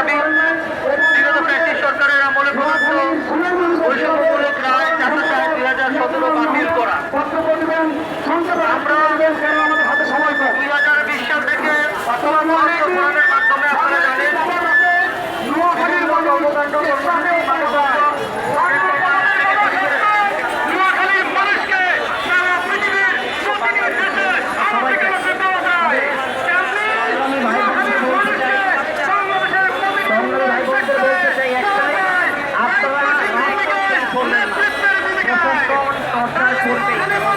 দাবি বিগত সরকারের আমলে প্রদত্ত বৈষম্যমূলক রায় চারশো ষাট দুই হাজার সতেরো বাতিল করা। আমরা Perfecto.